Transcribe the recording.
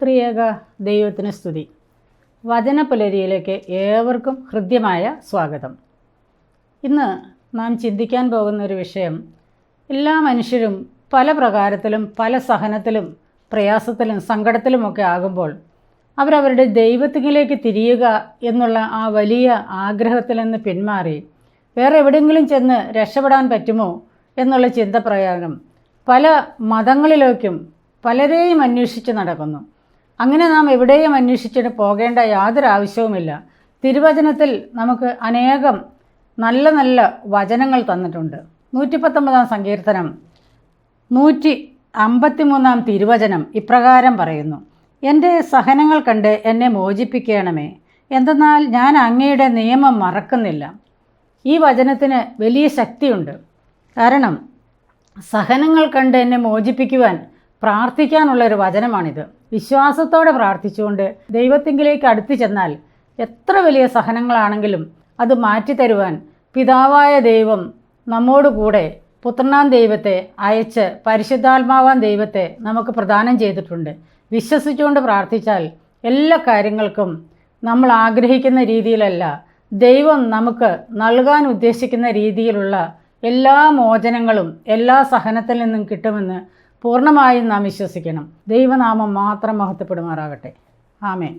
ത്രിയേക ദൈവത്തിന് സ്തുതി. വചനപുലരിയിലേക്ക് ഏവർക്കും ഹൃദ്യമായ സ്വാഗതം. ഇന്ന് നാം ചിന്തിക്കാൻ പോകുന്ന ഒരു വിഷയം എല്ലാ മനുഷ്യരും പല പ്രകാരത്തിലും പല സഹനത്തിലും പ്രയാസത്തിലും സങ്കടത്തിലുമൊക്കെ ആകുമ്പോൾ അവരവരുടെ ദൈവത്തിലേക്ക് തിരിയുക എന്നുള്ള ആ വലിയ ആഗ്രഹത്തിൽ നിന്ന് പിന്മാറി വേറെ എവിടെയെങ്കിലും ചെന്ന് രക്ഷപ്പെടാൻ പറ്റുമോ എന്നുള്ള ചിന്ത പ്രകാരം പല മതങ്ങളിലേക്കും പലരെയും അന്വേഷിച്ച് നടക്കുന്നു. അങ്ങനെ നാം എവിടെയും അന്വേഷിച്ചിട്ട് പോകേണ്ട യാതൊരു ആവശ്യവുമില്ല. തിരുവചനത്തിൽ നമുക്ക് അനേകം നല്ല നല്ല വചനങ്ങൾ തന്നിട്ടുണ്ട്. നൂറ്റി പത്തൊമ്പതാം സങ്കീർത്തനം നൂറ്റി അമ്പത്തിമൂന്നാം തിരുവചനം ഇപ്രകാരം പറയുന്നു. എന്റെ സഹനങ്ങൾ കണ്ട് എന്നെ മോചിപ്പിക്കണമേ. എന്തെന്നാൽ ഞാൻ അങ്ങയുടെ നിയമം മറക്കുന്നില്ല. ഈ വചനത്തിന് വലിയ ശക്തിയുണ്ട്. കാരണം സഹനങ്ങൾ കണ്ട് എന്നെ മോചിപ്പിക്കുവാൻ പ്രാർത്ഥിക്കാനുള്ളൊരു വചനമാണിത്. വിശ്വാസത്തോടെ പ്രാർത്ഥിച്ചുകൊണ്ട് ദൈവത്തിങ്കിലേക്ക് അടുത്തു ചെന്നാൽ എത്ര വലിയ സഹനങ്ങളാണെങ്കിലും അത് മാറ്റിത്തരുവാൻ പിതാവായ ദൈവം നമ്മോടുകൂടെ പുത്രനാം ദൈവത്തെ അയച്ച് പരിശുദ്ധാത്മാവാൻ ദൈവത്തെ നമുക്ക് പ്രദാനം ചെയ്തിട്ടുണ്ട്. വിശ്വസിച്ചുകൊണ്ട് പ്രാർത്ഥിച്ചാൽ എല്ലാ കാര്യങ്ങൾക്കും നമ്മൾ ആഗ്രഹിക്കുന്ന രീതിയിലല്ല ദൈവം നമുക്ക് നൽകാൻ ഉദ്ദേശിക്കുന്ന രീതിയിലുള്ള എല്ലാ മോചനങ്ങളും എല്ലാ സഹനത്തിൽ നിന്നും കിട്ടുമെന്ന് പൂർണമായും നാം വിശ്വസിക്കണം. ദൈവനാമം മാത്രം മഹത്വപ്പെടുമാറാകട്ടെ. ആമേ